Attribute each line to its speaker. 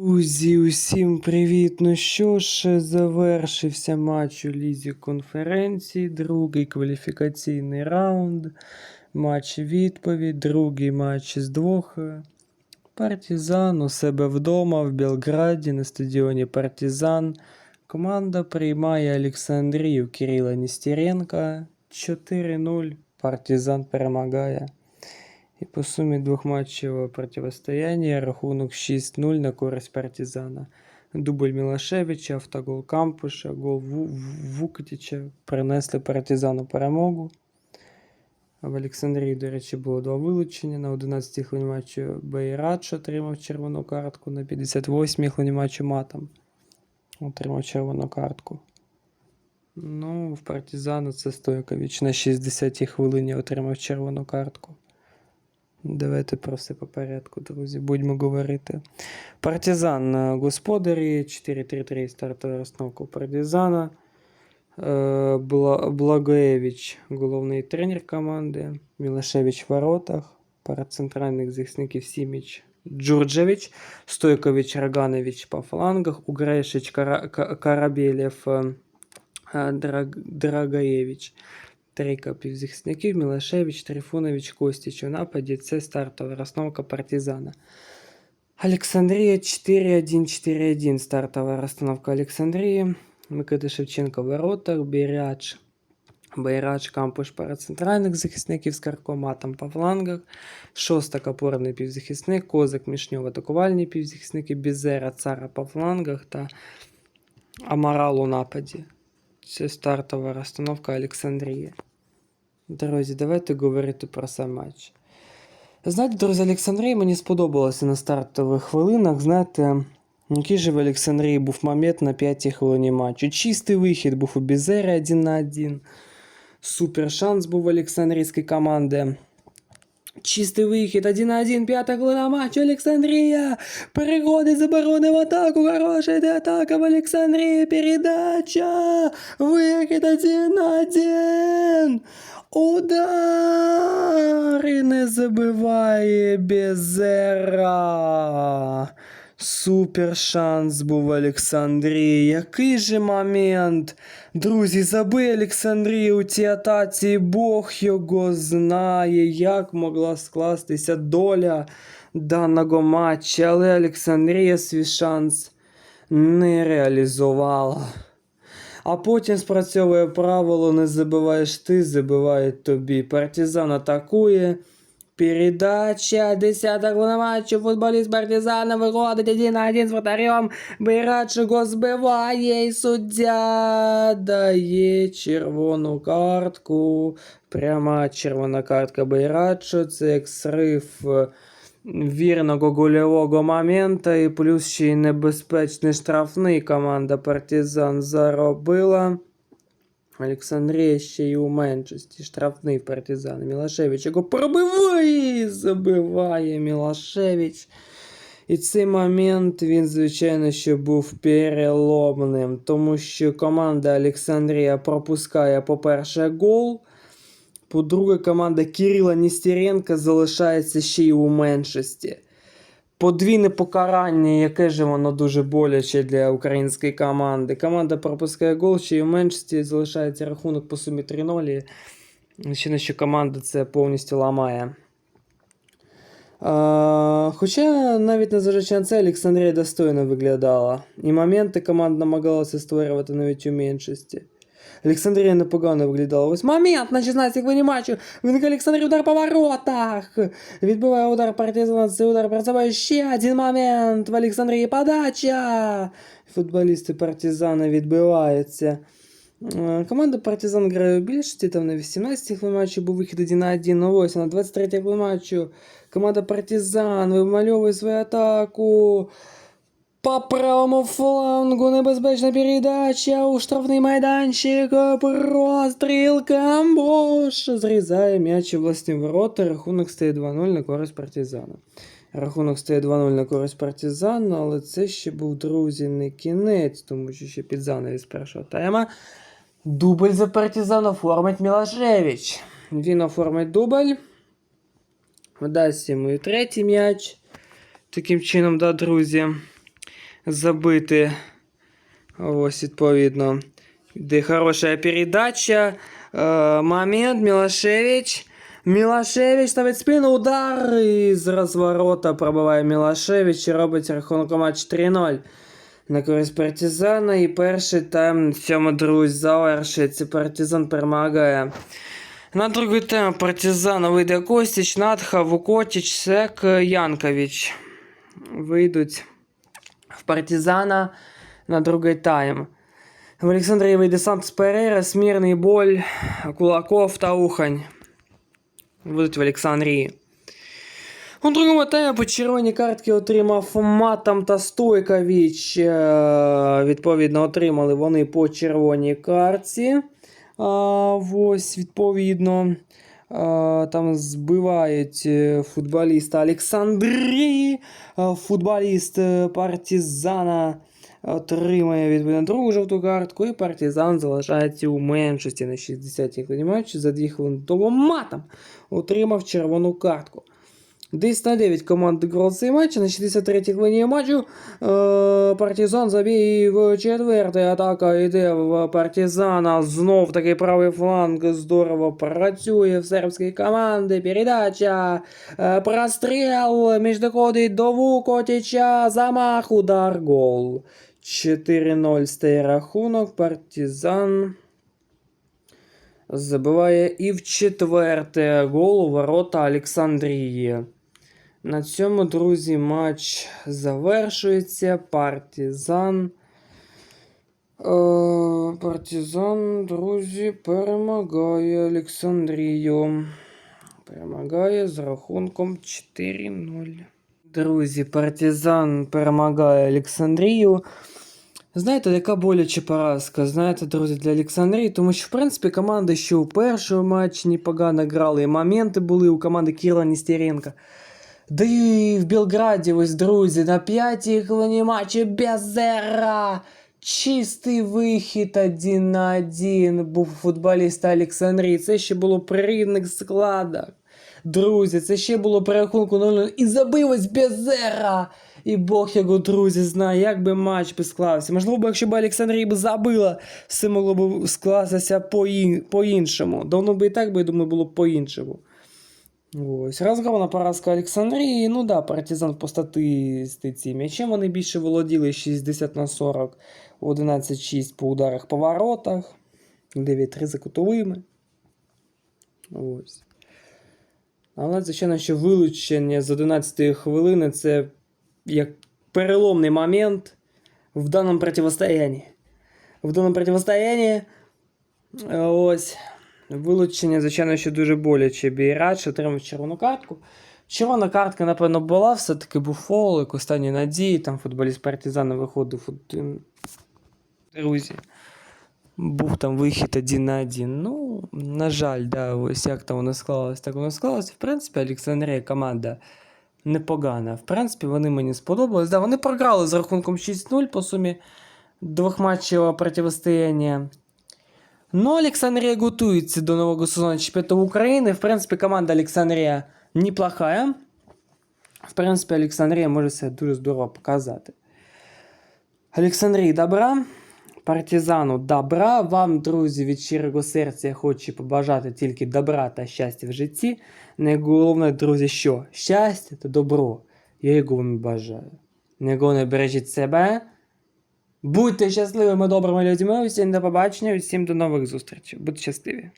Speaker 1: Друзі, усім привіт! Ну що ж, завершився матч у лізі конференції, другий кваліфікаційний раунд, матч відповідь, другий матч з двох. Партизан у себе вдома в Белграді на стадіоні Партизан. Команда приймає Олександрію Кирила Нестеренка 4-0. Партизан перемагає. І по сумі двохматчевого противостояння рахунок 6-0 на користь партизана. Дубль Мілашевича, автогол Кампуша, гол Ву- Вукатіча принесли партизану перемогу. В Олександрії, до речі, було два вилучення. На 11-й хвилині матчу Бейрадж отримав червону картку, на 58-й хвилині матчу Матом отримав червону картку. Ну, в партизану це Стойкович на 60-й хвилині отримав червону картку. Давайте про все по порядку, друзі, будемо говорити. Партизан на господарі 4-3-3 стартова розстановка у партизана. Е, Бла- Благоєвич, головний тренер команди. Мілашевич в воротах. Парад центральних захисників Сіміч Джурджевич, Стойкович Роганович по флангах, Угрешич Кара- Ка- Карабєлєв е, е, Драг- Драгоєвич. Трійка півзахисників Мілашевич, Трифонович, Костіч. У нападі це стартова розстановка партизана. Олександрія 4-1-4-1. Стартова розстановка Олександрії. Микита Шевченко воротах, Бейрач. Байрач Кампуш пара центральних захисників з Каркоматом по флангах. Шостак опорний півзахисник, Козак Мішньов атакувальні півзахисники, Бізера, Цара по флангах та Амарал у нападі. Це стартова розстановка Олександрії. Друзі, давайте говорити про сам матч. Знаєте, друзі, Олександрії мені сподобалося на стартових хвилинах. Знаєте, який же в Олександрії був момент на п'ятій хвилині матчу. Чистий вихід був у Бізери 1 на 1. Супер шанс був у Олександрійської команди. Чистий вихід 1 на 1, п'ята хвилина матчу Олександрія. Переходить з оборони в атаку. Хороша йде атака в Олександрії. Передача. Вихід 1 на 1. Удар і не забиває Безера. Супер шанс був Олександрії. Який же момент? Друзі, забий Олександрії у цій атаці. Бог його знає, як могла скластися доля даного матчу, але Олександрія свій шанс не реалізувала. А потім спрацьовує правило не забиваєш ти, забивають тобі. Партизан атакує. Передача, 10 хвилина матчу, футболіст Партизана виходить 1 на 1 з вратарем. Байрач його збиває і суддя дає червону картку. Пряма червона картка Байрачу, це срив е, вірного гольового момента і плюс ще й небезпечний штрафний команда Партизан заробила. Олександрія ще й у меншості. Штрафний партизан. Мілашевич його пробиває забиває Мілашевич. І цей момент він, звичайно, що був переломним, тому що команда Олександрія пропускає, по-перше, гол. По-друге, команда Кирила Нестеренка залишається ще й у меншості. Подвійне покарання, яке ж воно дуже боляче для української команди. Команда пропускає гол, ще й у меншості залишається рахунок по сумі 3-0. Ще не що команда це повністю ламає. А, хоча навіть незважаючи на це, Олександрія достойно виглядала. І моменти команда намагалася створювати навіть у меншості. Олександрія непогано виглядала. Ось момент на 16 хвилині матчу. Виник Олександрій удар по воротах. Відбиває удар партизана. Цей удар працює ще один момент. В Олександрії подача. Футболісти партизана відбиваються. Е, Команда партизан грає у більшості. Там на 18 хвилині матчу був вихід 1 на 1. Ну ось на 23 хвилині матчу. Команда партизан вимальовує свою атаку. По правому флангу небезпечна передача у штрафний майданчик. Простріл Камбош. Зрізає м'яч власні ворота. Рахунок стає 2-0 на користь партизана. Рахунок стає 2-0 на користь партизана, але це ще був, друзі, не кінець, тому що ще під занавіс першого тайма. Дубль за партизан оформить Мілашевич. Він оформить дубль. Дасть йому і третій м'яч. Таким чином, да, друзі. Забити. Ось, відповідно. Де хороша передача. Е, момент, Мілашевич. Мілашевич ставить спину, удар із розворота пробиває Мілашевич і робить рахунок матч 3-0 на користь партизана. І перший тайм цьому друзі завершується. Партизан перемагає. На другий тайм партизана вийде Костіч, Надха, Вукотіч, Сек, Янкович. Вийдуть в партизана на другий тайм. В Олександрії вийде Сантос Перейра, Смірний Боль, Кулаков та Ухань. Будуть в Олександрії. У другому таймі по червоній картки отримав Матам та Стойкович. Е, Відповідно, отримали вони по червоній картці. Ось, відповідно. Там збивають е, футболіста Олександрії. Футболіст е, партизана отримає відповідно другу жовту картку, і партизан залишається у меншості на 60-й матчі за 2 хвилини Того матом отримав червону картку. Десь на 9 команд грав цей матч, на 63-й хвилині матчу е, партизан забив четвертий, атака йде в партизана, знов такий правий фланг здорово працює в сербській команди, передача, е, простріл, між доходить до Вукотича, замах, удар, гол. 4-0 стає рахунок, партизан забиває і в четверте. Гол у ворота Олександрії. На цьому, друзі, матч завершується. Партизан. Е, партизан, друзі, перемагає Олександрію. Перемагає з рахунком 4-0. Друзі, партизан перемагає Олександрію. Знаєте, яка боляча поразка, знаєте, друзі, для Олександрії, тому що, в принципі, команда ще у першому матчі непогано грала, і моменти були у команди Кіра Нестеренка. Да і в Белграді, ось, друзі, на п'ятій хвилині матчу Безера. Чистий вихід один на один був у футболіста Олександрії. Це ще було при рівних складах. Друзі, це ще було при рахунку 0-0. І забив ось Безера. І Бог його, друзі, знає, як би матч би склався. Можливо, якщо б Олександрія б забила, все могло б скластися по-ін- по-іншому. Давно би і так би, я думаю, було по-іншому. Ось. Розгромна поразка Олександрії. Ну да, партизан по статистиці. М'ячем вони більше володіли 60 на 40, 11-6 по ударах по воротах, 9-3 за кутовими. Ось. Але, звичайно, що вилучення з 11 хвилини це як переломний момент в даному противостоянні. В даному противостоянні ось вилучення, звичайно, що дуже боляче. Бійрач отримав червону картку. Червона картка, напевно, була, все-таки був фол, як останні надії, там футболіст партизана виходив. Друзі. Був там вихід один на один. Ну, на жаль, да, ось як там воно склалось, так воно склалось. В принципі, Олександрія команда непогана. В принципі, вони мені сподобались. Да, вони програли з рахунком 6-0 по сумі двохматчевого протистояння. Ну, Олександрія готується до нового сезону чемпіонату України. В принципі, команда Олександрія неплохая. В принципі, Олександрія може себе дуже здорово показати. Олександрії добра. Партизану добра. Вам, друзі, від щирого серця хочу побажати тільки добра та щастя в житті. Найголовніше, друзі, що? Щастя та добро. Я його вам бажаю. Найголовніше бережіть себе. Будьте щасливими, добрими людьми. Усім до побачення, усім до нових зустрічей. Будьте щасливі.